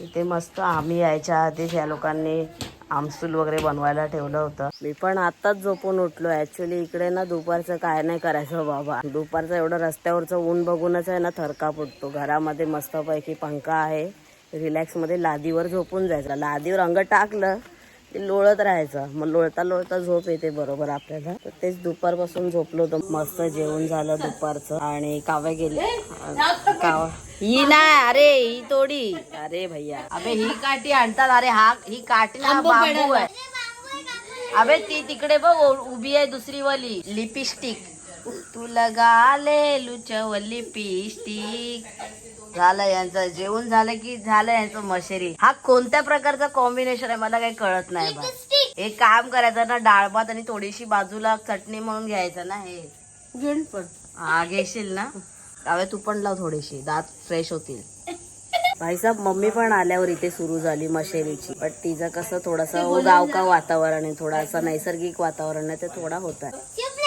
इथे मस्त आम्ही यायच्या आधीच या लोकांनी आमसूल वगैरे बनवायला ठेवलं होतं. मी पण आताच झोपून उठलो. ऍक्च्युली इकडे ना दुपारचं काय नाही करायचं बाबा. दुपारचं एवढं रस्त्यावरचं ऊन बघूनच आहे ना थरका फुटतो घरामध्ये मस्तपैकी पंखा आहे. रिलॅक्समध्ये लादीवर झोपून जायचं. लादीवर अंग टाकलं ते लोळत राहायचं. मग लोळता लोळता झोप येते बरोबर आपल्याला. तर तेच दुपारपासून झोपलो होतो. मस्त जेवण झालं दुपारचं. आणि काव्या गेली. कावा. ही नाही. अरे ही तोडी. अरे भैया. अबे ही काठी आणतात. अरे हा ही काठी ना बांबू आहे. अबे ती तिकडे बघ. उभी आहे दुसरी वाली. लिपस्टिक. तू लगा ले लुचव लिपस्टिक झालं यांचं जेवण झालं की झालं यांचं मशेरी. हा कोणत्या प्रकारचा कॉम्बिनेशन आहे मला काही कळत नाही बा. एक काम करायचं ना डाळ भात आणि थोडीशी बाजूला चटणी म्हणून घ्यायचं ना हे. घेऊन पण हा घेशील ना? काव्या तू पण लाव थोडीशी. दात फ्रेश होतील. भाईसाहेब मम्मी पण आल्यावर इथे सुरू झाली मशेरीची. पण तिचं कसं थोडंसं गावका वातावरण आहे थोडासा नैसर्गिक वातावरण आहे ते थोडा होता चिपली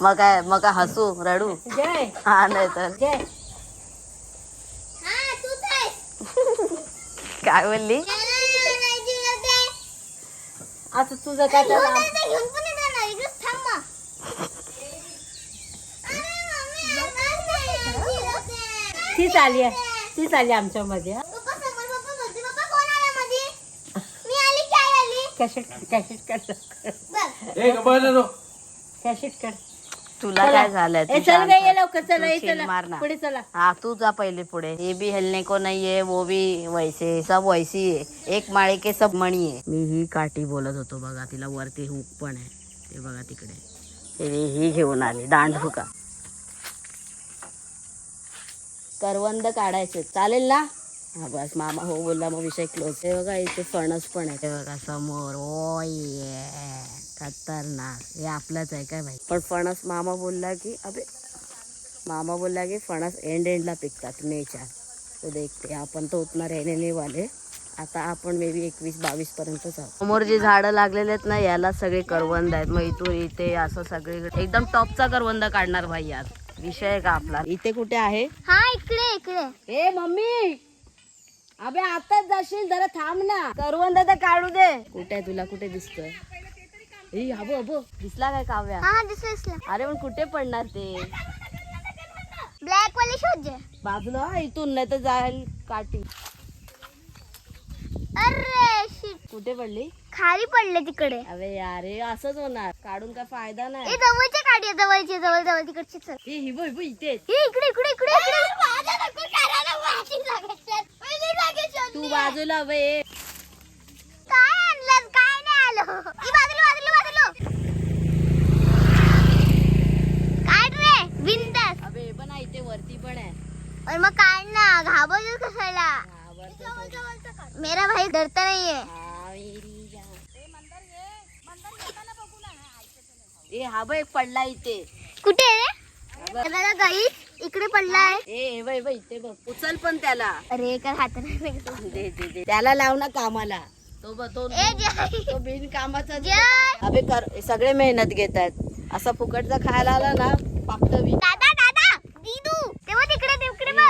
मग काय मग काय हसू रडू? जय. हा नाही तर. जय. काय बोलली? आता तुझं काय तीच आली आहे तीच आली आमच्या कॅसेट कॅसेट कर कॅसेट कर. तुला काय ए तू चल शांत. गे ये लवकर चला ये. पुढे चला. हाँ तू जा पहले पुढे. ये भी हिलने को नहीं है वो भी वैसे सब वैसी है एक माळे के सब मणी आहे. मी ही काठी बोलत होतो बघा तिला वरती हुक पण आहे. ते बघा तिकडे. हे ही घेऊन आली. दांडहुका करवंद काढायचे. चालेल ना? हा बस मामा हो बोलला मग विषय क्लोज हे बघा इथे फणस पण आहे. हे बघा समोर ओ ये खतरनाक. हे आपलंच आहे काय भाई पण फणस मामा बोलला की अबे मामा बोलला की फणस एंड एंडला पिकतात मेच्या. तो देखते आपण तो उतना रहने नाही वाले आता आपण मे बी एकवीस बावीस पर्यंत जाऊ. समोर जी झाडं लागलेले आहेत ना याला सगळे करवंद आहेत. मग इथून इथे असं सगळे एकदम टॉपचा करवंद काढणार भाई यात. विषय आहे का आपला? इथे कुठे आहे? हा इकडे इकडे. ए मम्मी! अबे आताच जाशील जरा थांब ना. करवंद तर काढू दे. कुठे आहे तुला? कुठे दिसतोय? ए अबो अबो दिसला काय काव्या? हा दिसलं दिसलं. अरे पण कुठे पडणार ते? ब्लॅक वाले शोध बाजूला हा, इथून नाही तर जाईल काठी. अरे शिट कुठे पडली? खाली पडले तिकडे. अरे अरे असंच होणार. काढून काय फायदा ए नाही जवळच्या काढी आहे, जवळची जवळ जवळ तिकडची चल. ए, हिबो हिबो इथे. ए, इकडे इकडे इकडे इकडे. तू बाजूला वे. काय आणलं काय नाही आलं. ई बाजूला बाजूला बाजूला. काढ रे? अबे पण आहे, इथे वरती पण आहे. और मग काढ ना कशाला? पण. मेरा भाई डरता नाहीये. हा. ए हा बघ पडला इथे. कुठे रे? गाईस. इकडे पडलाय. ए बघ, हे बघ, उचल पण त्याला. अरे एका हाताने दे दे दे. त्याला लाव ना कामाला. तो ब- तो ए जय. तो बिन कामाचा जय. अबे कर सगळे मेहनत घेत आहेत. असा फुकटचा खायला आला ना दादा दादा दीदू तेव्हा तिकडे तिकडे बघ.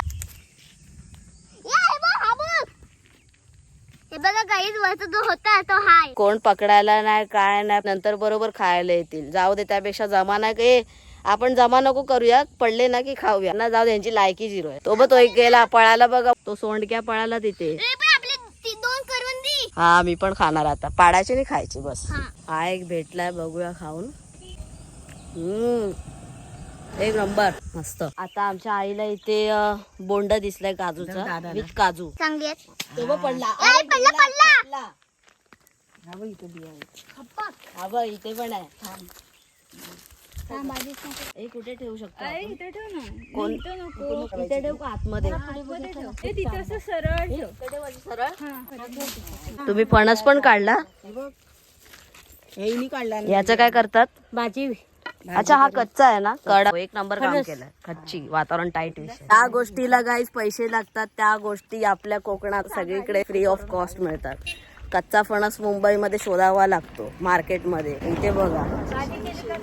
हे बघ गाईस वरचा जो होता तो हाय. कोण पकडायला नाही काय नाही नंतर बरोबर खायला येतील. जाऊ दे त्यापेक्षा जमा नाही ए आपण जमा नको करूया पडले ना की खाऊया. ना जाऊ दे यांची लायकी झिरो आहे. तो बघ तो एक गेला पळाला बघा. तो सोंडक्या पळाला तिथे. रे पण आपले ती दोन करवंदी. हा मी पण खाणार आता. पाडायची आणि खायची बस. हा. एक भेटलाय बघूया खाऊन. हम्म. एक नंबर. मस्त. आता आमच्या आईला इथे बोंड दिसलाय काजूचा. विथ काजू. चांगली आहेत. तो बघ पडला. ए, अरे, पडला, गेला, पडला. पडला. हा बघ इथे बिया आहे. हा इथे कुठे ठेवू शकतो? कोण? इथे ठेवू का आतमध्ये? सरळ तुम्ही फणस पण काढला? याचं काय करतात? भाजी. अच्छा हा कच्चा आहे ना? कडा एक नंबर काम केलं कच्ची. वातावरण टाईट त्या गोष्टीला गाईज पैसे लागतात. त्या गोष्टी आपल्या कोकणात सगळीकडे फ्री ऑफ कॉस्ट मिळतात. कच्चा फणस मुंबईमध्ये शोधावा लागतो मार्केटमध्ये. इथे बघा.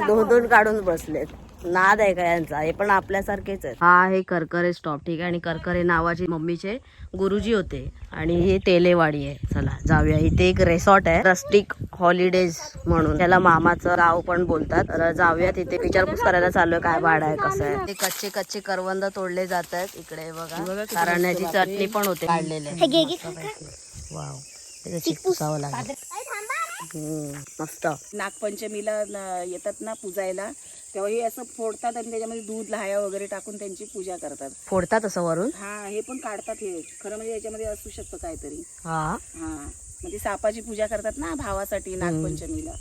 दोन दोन काढून बसलेत. नाद आहे का यांचा? हे पण आपल्यासारखेच आहे हा आहे करकरे स्टॉप ठीक आहे आणि करकरे नावाचे मम्मीचे गुरुजी होते. आणि हे तेलेवाडी आहे. चला जाऊया. इथे एक रेसॉर्ट आहे रस्टिक हॉलिडेज म्हणून. त्याला मामाचं गाव पण बोलतात. तर जाऊया तिथे. विचारपूस करायला चालू आहे काय भाडं आहे कसं आहे. ते कच्चे कच्चे करवंद तोडले जात आहेत इकडे बघा. कारण्याची चटणी पण होते. काढलेले हे. वाव. चिकपुसावं लागेल. मस्त. नागपंचमीला न- येतात ना पूजायला. तेव्हा हे असं फोडतात आणि त्याच्यामध्ये दूध लहाया वगैरे टाकून त्यांची पूजा करतात. फोडतात असं वरून? हा हे पण काढतात हे. खरं म्हणजे याच्यामध्ये असू शकतं काहीतरी. हा. हा. म्हणजे सापाची पूजा करतात ना भावासाठी नागपंचमीला.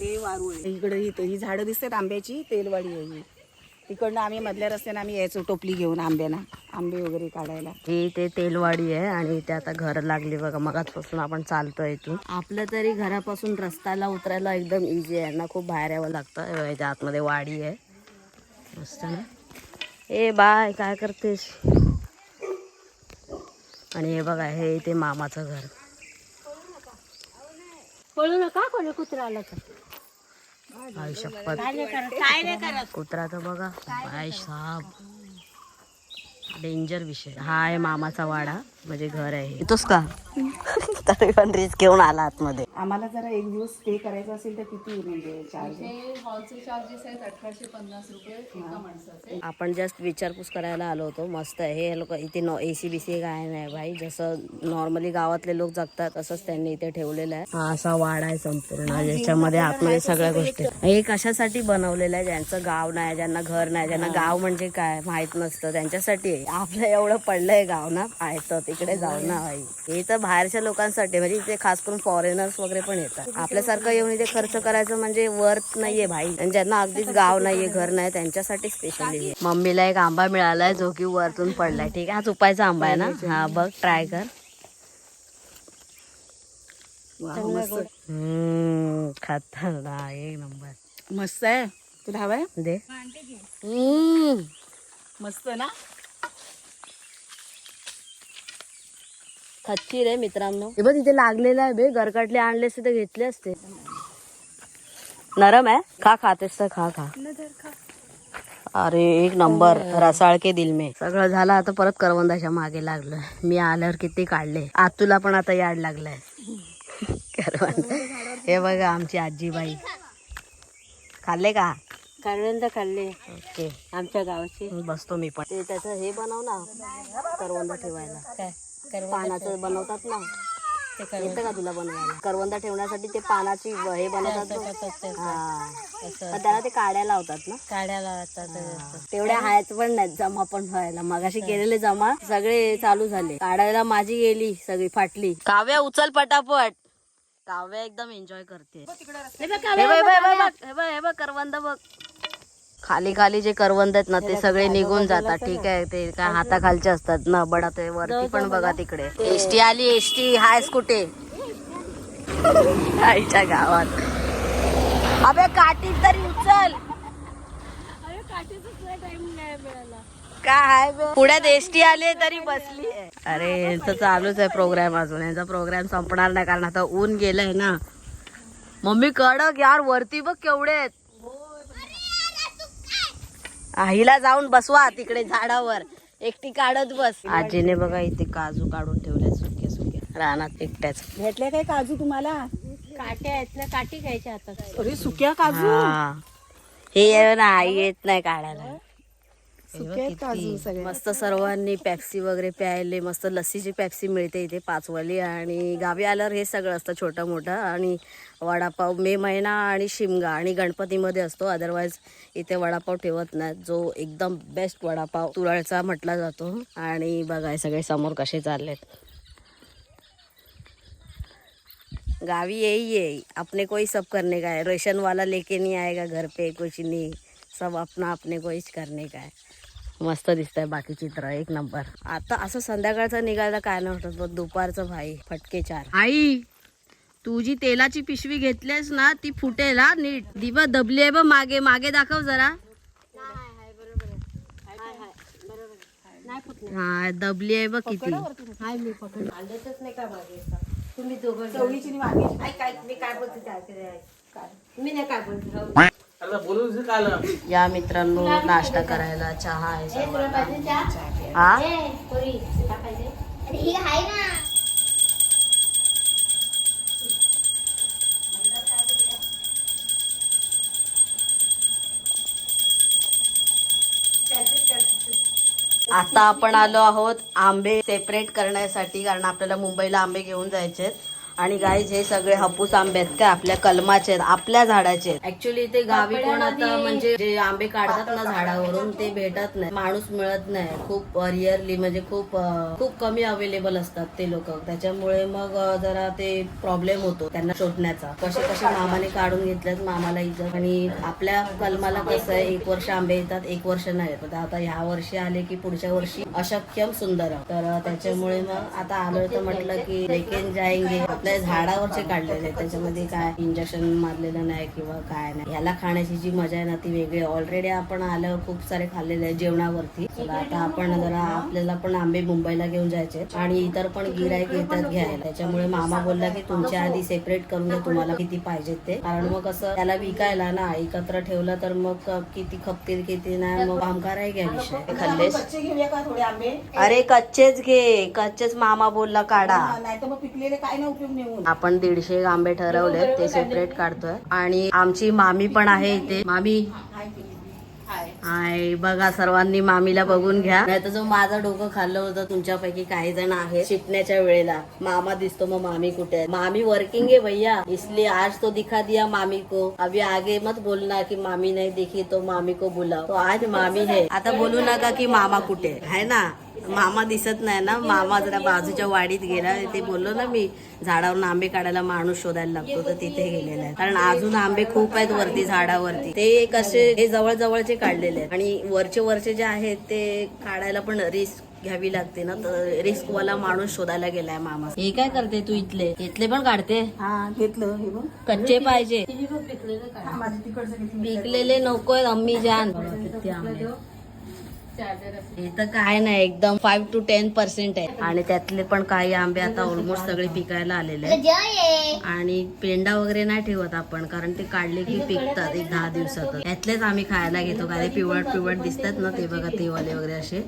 ते वारू आहे. इकडे ही ही झाडं दिसतात आंब्याची तेलवाडी आहे तिकडनं आम्ही मधल्या रस्त्याने आम्ही यायचो टोपली घेऊन आंब्याना. आंबे वगैरे काढायला. ही ते तेलवाडी आहे आणि इथे आता घर लागली बघा. मगाचपासून आपण चालतोय इथून. आपलं तरी घरापासून रस्त्याला उतरायला एकदम इझी आहे. ना खूप बाहेर यावं लागतं. हे इथे आतमध्ये वाडी आहे. मस्त ना? ए बाय काय करतेस? आणि हे बघा हे इथे मामाचं घर. पळू नका कोणी कुत्रा आला तर करत कुत्रा तर बघा. बाय साप डेंजर विषय. हा आहे मामाचा वाडा म्हणजे घर आहे येतोस का? तरी पण रिस्क घेऊन आला आतमध्ये. आम्हाला जरा एक दिवस स्टे करायचा असेल तर किती म्हणजे चार्ज आपण जस्ट विचारपूस करायला आलो होतो. मस्त आहे. हे लोक इथे no A C B C काय नाही भाई. जसं नॉर्मली गावातले लोक जगतात तसंच त्यांनी इथे ठेवलेलं आहे. हा असा वाडा आहे संपूर्ण. ज्याच्यामध्ये आतमध्ये सगळ्या गोष्टी. हे कशासाठी बनवलेलं आहे? ज्यांचं गाव नाही ज्यांना घर नाही ज्यांना गाव म्हणजे काय माहीत नसतं. त्यांच्यासाठी आहे आपलं एवढं पडलंय गाव ना. पाहायचं तिकडे जाऊ ना भाई. हे तर बाहेरच्या लोकांसाठी म्हणजे इथे खास करून फॉरेनर्स वगैरे पण येतात. आपल्यासारखं येऊन इथे खर्च करायचं म्हणजे वर्थ नाहीये भाई. ज्यांना अगदीच गाव नाहीये घर नाही त्यांच्यासाठी स्पेशली मम्मीला एक आंबा मिळालाय जो की वरतून पडलाय. ठीक आहे हा चुपायचा आंबा आहे ना? हा बघ ट्राय कर. खतरनाक. एक नंबर. मस्त आहे. तुला हवाय? दे. मस्त ना? खच्ची रे मित्रांनो. हे बघ तिथे लागलेलं आहे बे. गरकाटले आणले असते तर घेतले असते. नरम आहे? खा खातेस तर खा खा. अरे एक नंबर. रसाळ के दिल में. सगळं झालं आता परत करवंदाच्या मागे लागलं मी आल्यावर किती काढले? आतूला पण आता याड लागलाय. करवंद. हे बघा आमची आजीबाई. खाल्ले का? करवंद खाल्ले. ओके. आमच्या गावचे. बसतो मी पण. ते त्याचं हे बनव ना करवंद ठेवायला. काय? पानाचं बनवतात ना? ते करवंद येतं का तुला बनवायला? करवंदा ठेवण्यासाठी ते पानाची हे बनवतात हा. पण त्याला ते काड्या लावतात ना? काढ्याला लावतात तेवढ्या हायच पण नाहीत जमा पण व्हायला. मगाशी केलेले जमा सगळे चालू झाले. काढायला माझी गेली सगळी फाटली. काव्या उचल पटापट. काव्या एकदम एन्जॉय करते. बघ, बघ, बघ, बघ, बघ, हे बघ करवंद बघ. खाली खाली जे करवंद आहेत ना ते सगळे निघून जातात ठीक आहे ते काय हाताखालचे असतात ना बडा ते वरती पण बघा तिकडे. एसटी आली एसटी हाय कुठे आईच्या गावात. अबे काठी तरी उचल. काय? पुण्यात एसटी आली तरी बसली आहे. अरे यांचं चालूच आहे प्रोग्राम अजून. यांचा प्रोग्राम संपणार नाही कारण आता ऊन गेलंय ना. मम्मी कडक यार वरती बघ केवढे आहेत. आ, हिला जाऊन बसवा तिकडे झाडावर. एकटी काढत बस. आजीने बघा इथे काजू काढून ठेवले सुके सुके. रानात एकट्याच. भेटले काय काजू तुम्हाला? काट्या आहेत ना काठी घ्यायच्या आता अरे सुक्या काजू? हा. ना आई येत नाही काढायला. सुक्या काजू सगळे. मस्त सर्वांनी पॅप्सी वगैरे प्यायले मस्त लस्सीची पॅप्सी मिळते इथे पाचवाली आणि गावी आल्यावर हे सगळं असतं छोटं मोठं आणि वडापाव मे महिना आणि शिमगा आणि गणपतीमध्ये असतो. अदरवाईज इथे वडापाव ठेवत नाहीत. जो एकदम बेस्ट वडापाव तुरळचा म्हटला जातो. आणि बघा हे सगळे समोर कसे चाललेत. गावी यही है अपने को ही सब करने का है? रेशन वाला लेके नहीं आएगा घर पे कुछ नहीं. सब अपना अपने को हीच करने का है. मस्त दिसतंय बाकी चित्र एक नंबर. आता असं संध्याकाळचं निघायला काय नव्हतं पण दुपारचं भाई फटके चार. आई तू जी तेलाची पिशवी घेतलीस ना ती फुटेल हा नीट. दिवा दबली आहे बघ मागे. मागे दाखव जरा. हा दबली आहे बघ किती. तुम्ही दोघं मी काय बोलते? मी नाही काय बोलते. या मित्रांनो नाश्ता करायला चहा आहे. हा? ही आता आपण आलो आहोत आंबे सेपरेट करण्यासाठी कारण आपल्याला मुंबईला आंबे घेऊन जायचे आहेत आणि गाईज हे सगळे हापूस आंबे आहेत काय? आपल्या कलमाचे आहेत आपल्या झाडाचे आहेत. ऍक्च्युली ते गावी पण आता म्हणजे जे आंबे काढतात ना झाडावरून ते भेटत नाही. माणूस मिळत नाही. खूप रिअरली म्हणजे खूप खूप कमी अवेलेबल असतात ते लोक. त्याच्यामुळे मग जरा ते प्रॉब्लेम होतो त्यांना शोधण्याचा. कसे कसे मामाने काढून घेतल्यात मामाला इज्जत. आणि आपल्या कलमाला कसं आहे एक वर्ष आंबे येतात एक वर्ष नाही येतात आता ह्या वर्षी आले की पुढच्या वर्षी अशक्यम सुंदर तर त्याच्यामुळे मग आता आलो तर म्हटलं की लेकेन जाएंगे. आपल्या झाडावरचे काढलेले आहेत. त्याच्यामध्ये काय इंजेक्शन मारलेलं नाही किंवा काय नाही. ह्याला खाण्याची जी मजा आहे ना ती वेगळी ऑलरेडी आपण आल्यावर खूप सारे खाल्लेले आहे जेवणावरती. आता आपण जरा आपल्याला पण आंबे मुंबईला घेऊन जायचे आणि इतर पण गिरायक येतात घ्यायला. त्याच्यामुळे मामा बोलला की तुमच्या आधी सेपरेट करून घ्या तुम्हाला किती पाहिजेत ते. कारण मग कसं त्याला विकायला ना एकत्र ठेवलं तर मग किती खपतील किती नाही मग कामगार आहे घ्या विषय. खाल्लेस आंबे? अरे कच्चेच घे. कच्चेच मामा बोलला काढा. नाही तर मग पिकलेले काय ना उपयोग आपण दीडशे आंबे ठरवले ते सेपरेट काढतोय. आणि आमची मामी पण आहे इथे. मामी? हाय बघा सर्वांनी मामीला बघून घ्या. नाही तर जो माझं डोकं खाल्लं होतं तुमच्यापैकी काही जण आहे शिकण्याच्या वेळेला. मामा दिसतो मग मामी कुठे आहे मामी वर्किंग है भैया. इसलिए आज तो दिखा दिया मामी को अभी आगे मत बोलना की मामी नहीं दिखी तो मामी को बुलाओ. तो आज मामी है. आता बोलू नका की मामा कुठे आहे. है ना? मामा दिसत नाही ना मामा जरा बाजूच्या वाडीत गेला ते बोललो ना मी झाडावरून आंबे काढायला माणूस शोधायला लागतो तर तिथे गेलेला आहे. कारण अजून आंबे खूप आहेत वरती झाडावरती. ते कसे हे जवळ जवळचे काढलेले आहेत. आणि वरचे वरचे जे आहेत ते काढायला पण रिस्क घ्यावी लागते ना तर रिस्क वाला माणूस शोधायला गेलाय मामा. हे काय करते तू इथले? इथले पण काढते? घेतलं कच्चे पाहिजे. पिकलेले नकोय अम्मी जान. इथं हे तर काय नाही एकदम फाईव्ह टू टेन पर्सेंट आहे. आणि त्यातले पण काही आंबे आता ऑलमोस्ट सगळे पिकायला आलेले आहेत. आणि पेंडा वगैरे नाही ठेवत आपण कारण ते काढले की पिकतात एक दहा दिवसात यातलेच आम्ही खायला घेतो काय पिवळट पिवळट दिसतात ना ते बघा ते वाले वगैरे असे.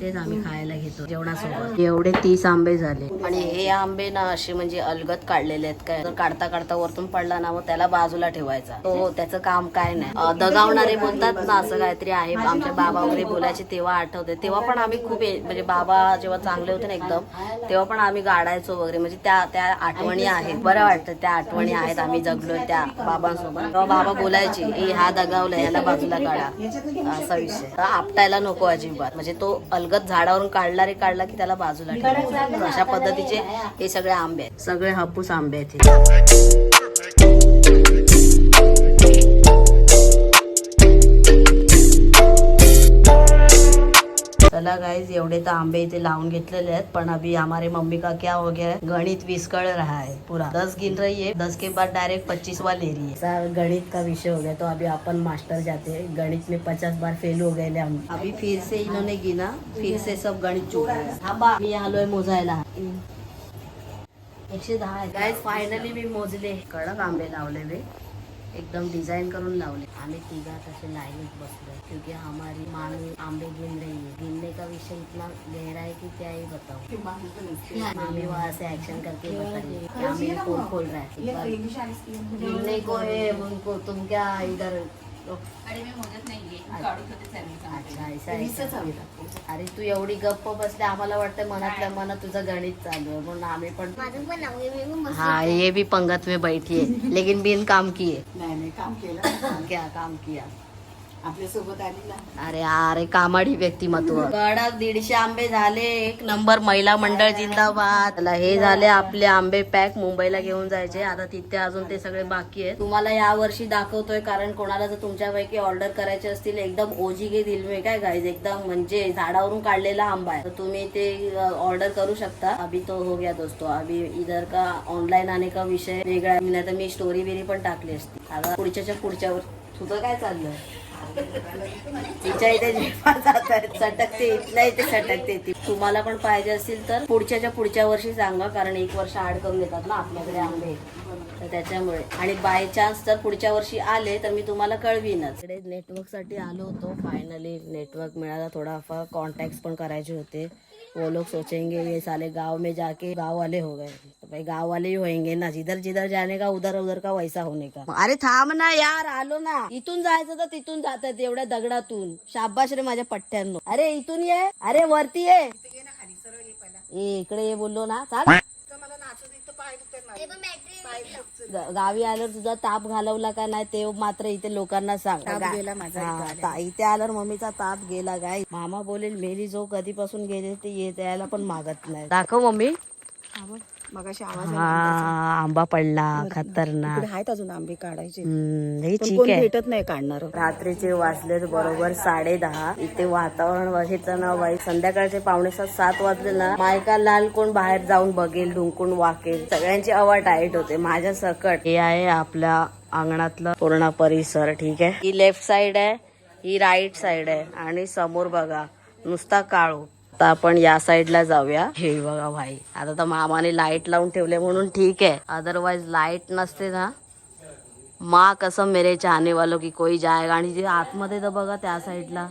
तेच आम्ही खायला घेतो जेवणासोबत. एवढे तीस आंबे झाले. आणि हे आंबे ना असे म्हणजे अलगत काढलेले आहेत. काय? काढता काढता वरतून पडला ना मग त्याला बाजूला ठेवायचा. तो त्याचं काम काय नाही. दगावणारे बोलतात ना असं काहीतरी आहे. आमच्या बाबा वगैरे बोलायचे तेव्हा आठवते. तेव्हा पण आम्ही खूप म्हणजे बाबा जेव्हा चांगले होते ना एकदम तेव्हा पण आम्ही गाडायचो वगैरे. म्हणजे त्या त्या आठवणी आहेत. बरं वाटतं त्या आठवणी आहेत. आम्ही जगलोय त्या बाबांसोबत. तेव्हा बाबा बोलायचे ए हा दगावलाय याला बाजूला काढा. असा विषय. आपटायला नको अजिबात. म्हणजे तो अलगत झाडावरून काढला रे काढला की त्याला बाजूला. अशा पद्धतीचे हे सगळे आंबे आहेत. सगळे हापूस आंबे आहेत चला गाइज एवढे तर आंबे इथे लावून घेतलेले आहेत पण अभी हमारे मम्मी का क्या हो गया है? गणित विस्कळ रहा है पूरा. दस गिन रही है दस के बाद डायरेक्ट पच्चीस वा ले रही है सर गणित का विषय हो गया तो अभी अपन मास्टर जाते हैं। गणित में पचास बार फेल हो गए हम। अभी फिर से इन्होंने गिना फिर से सब गणित चूक मी आलोय मोजायला. एकशे दहा फायनली मी मोजले. कडक आंबे लावले वे एकदम डिजाइन करून लावले. आम्ही तिघा तसे लाईनीत बसलो क्योंकि हमारी मामी आंबे गिन रही है. गिनने का विषय इतना गहरा है कि क्या ही बताओ मामी वहाँ से एक्शन करके खोल रहा है। गिनने को है उनको तुम क्या इधर अच्छा. ऐसा आहे का? अरे तू एवढी गप्प बसले आम्हाला वाटतं मनातल्या मनात तुझं गणित चालू आहे म्हणून आम्ही पण माझं पण नाव आहे मी. हाँ ये भी पंगत में बैठी है लेकिन बिन काम किए नाही नाही काम केलं. क्या काम किया. आपल्यासोबत आली ना. अरे अरे कामाडी व्यक्तिमत्व. कडक दीडशे आंबे झाले. एक नंबर महिला मंडळ जिंदाबाद. हे झाले आपले आंबे पॅक. मुंबईला घेऊन जायचे. आता तिथे अजून ते सगळे बाकी आहेत. तुम्हाला या वर्षी दाखवतोय कारण कोणाला जर तुमच्यापैकी ऑर्डर करायचे असतील एकदम ओजी गे दिल में. काय गाईज एकदम म्हणजे झाडावरून काढलेला आंबा आहे. तर तुम्ही ते ऑर्डर करू शकता. अभी तो हो गया दोस्तों. अभी इधर का ऑनलाईन आने का विषय वेगळा. नाही तर मी स्टोरी बिरी पण टाकली असती. आता पुढच्याच्या पुढच्यावर. तुझं काय चाललंय? तिच्या इथे सटकते इथल्या इथे सटकते ती. तुम्हाला पण पाहिजे असेल तर पुढच्याच्या पुढच्या वर्षी सांगा कारण एक वर्ष आड करून देतात ना आपल्याकडे आंबे. तर त्याच्यामुळे. आणि बाय चान्स जर पुढच्या वर्षी आले तर मी तुम्हाला कळवीनच. इकडे नेटवर्कसाठी आलो होतो. फायनली नेटवर्क मिळाला. थोडाफार कॉन्टॅक्ट पण करायचे होते. वो लोग सोचेंगे ये साले गाव में जाके गाव वाले हो गए. तो भाई गांव वाले ही होएंगे ना जिधर जिधर जाने का उधर उधर का वैसा होने का। अरे थांब ना यार आलो ना। इथून जायचं तर तिथून जातात एवढ्या दगडातून. शाबाश रे माझ्या पट्ट्यांनो अरे इथून ये. अरे वरती ये. ए इकडे ये बोललो ना. चाल. गावी आल्यावर तुझा ताप घालवला का नाही ते मात्र इथे लोकांना सांग. ताप गा- गेला माझा इथं हा, आल्यावर. ता- इथे आल्यावर मम्मीचा ताप गेला काय? मामा बोलेल मेरी जो कधीपासून गेले ते येत यायला पण मागत नाही. दाखव मम्मी. मगाशी आवाज हा आंबा पडला खतरनाक. इकडे आहेत अजून आंबे काढायचे. हम्म, हे पण ठीक कोण आहे. भेटत नाही काढणार. रात्रीचे वाजलेत बरोबर साडे दहा इथे वातावरण बघितलं ना वाईट संध्याकाळचे पावणे सात सात वाजले ना मायका लाल कोण बाहेर जाऊन बघेल ढुंकून वाकेल. सगळ्यांची अवा टाईट होते माझ्या सकट. हे आहे आपल्या अंगणातलं पूर्ण परिसर ठीक आहे? ही लेफ्ट साइड आहे ही राईट साइड आहे. आणि समोर बघा नुसता काळू आता आपण या साईडला जाऊया. हे बघा भाई आता तर मामाने लाइट लावून ठेवले म्हणून ठीक आहे. अदरवाईज लाइट नसते ना. मा कसं मेरे चाहने वालो की कोई जायगा आणि जे आतमध्ये तर बघा त्या साईडला.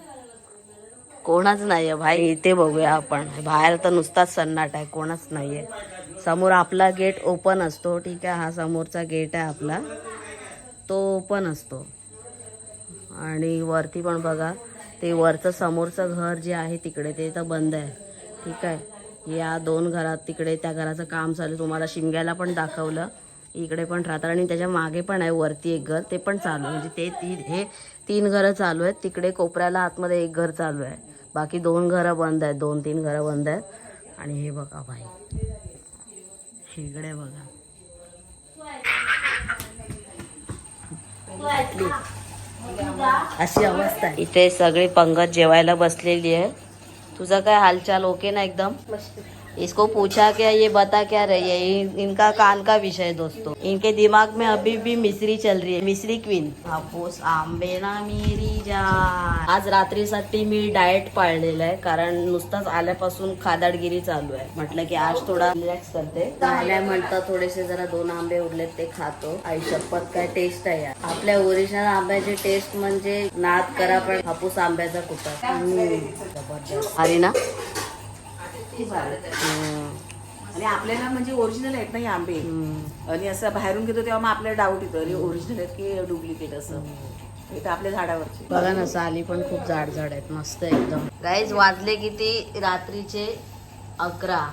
कोणाच नाहीये भाई इथे बघूया आपण. बाहेर तर नुसताच सन्नाट आहे कोणाच नाहीये. समोर आपला गेट ओपन असतो ठीक आहे. हा समोरचा गेट आहे आपला. तो ओपन असतो. आणि वरती पण बघा. ते वरचं समोरचं घर जे आहे तिकडे ते तर बंद आहे. ठीक आहे. या दोन घरात तिकडे त्या घराचं काम चालू. तुम्हाला शिमग्याला पण दाखवलं. इकडे पण राहतात. आणि त्याच्यामागे पण आहे वरती एक घर. ते पण चालू आहे. म्हणजे ते ती हे तीन घरं चालू आहेत. तिकडे कोपऱ्याला आतमध्ये एक घर चालू आहे. बाकी दोन घरं बंद आहेत. दोन तीन घरं बंद आहेत. आणि हे बघा भाई इकडे बघा. अशी अवस्था इथे सगळी पंगत जेवायला बसलेली आहे. तुझा काय हालचाल ओके ना एकदम? इसको पूछा क्या ये बता क्या रही है? इन- इनका कान का विषय दोस्तों। इनके दिमाग में अभी भी मिश्री चल रही है। मिश्री क्वीन हापूस आंबे ना मेरी जा आज रात्रीसाठी मी डाएट पाळलेलं आहे कारण नुसताच आल्यापासून खादाडगिरी चालू आहे. म्हटलं की आज थोडा रिलॅक्स करते. आल्या म्हणता थोडेसे जरा दोन आंबे उरलेत ते खातो. आई शपथ काय टेस्ट आहे यार. आपल्या ओरिजिनल आंब्याची टेस्ट म्हणजे नाद करा पण हापूस आंब्याचा कुठं? जबरदस्त. अरे ना आणि आपल्याला म्हणजे ओरिजिनल आहेत ना हे आंबे. आणि असं बाहेरून घेतो तेव्हा मग आपल्याला डाऊट येतो अरे ओरिजिनल आहेत की डुप्लिकेट असं? हे तर आपल्या झाडावरचे. बघा ना साली पण खूप जाड जाड आहेत मस्त एकदम. गाईज वाजले किती? रात्रीचे अकरा.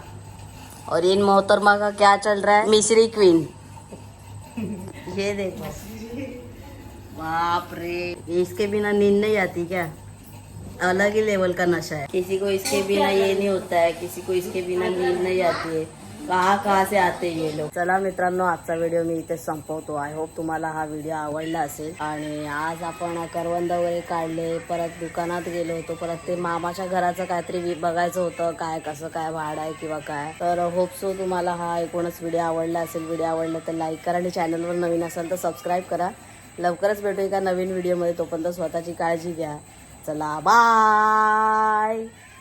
और इन मोहतरमा का क्या चल रहा है. मिश्री क्वीन ये देखो. बाप रे. इसके बिना नींद नहीं आती क्या? अलग ही लेवल का नशा है। किसी को इसके बिना ये नहीं होता है किसी को इसके बिना नींद नहीं आती है। कहा से आते ये लोग? चला मित्रांनो आजचा व्हिडिओ मी इथे संपवतो. आय होप तुम्हाला हा व्हिडिओ आवडला असेल. आणि आज आपण करवंद वगैरे काढले. परत दुकानात गेलो होतो. परत ते मामाच्या घराचं काहीतरी बघायचं होतं. काय कसं काय भाड आहे किंवा काय. तर होप सो तुम्हाला हा एकूणच व्हिडिओ आवडला असेल. व्हिडिओ आवडला तर लाईक करा आणि चॅनलवर नवीन असेल तर सबस्क्राईब करा. लवकरच भेटू एका नवीन व्हिडिओमध्ये तोपर्यंत स्वतःची काळजी घ्या. चला बाय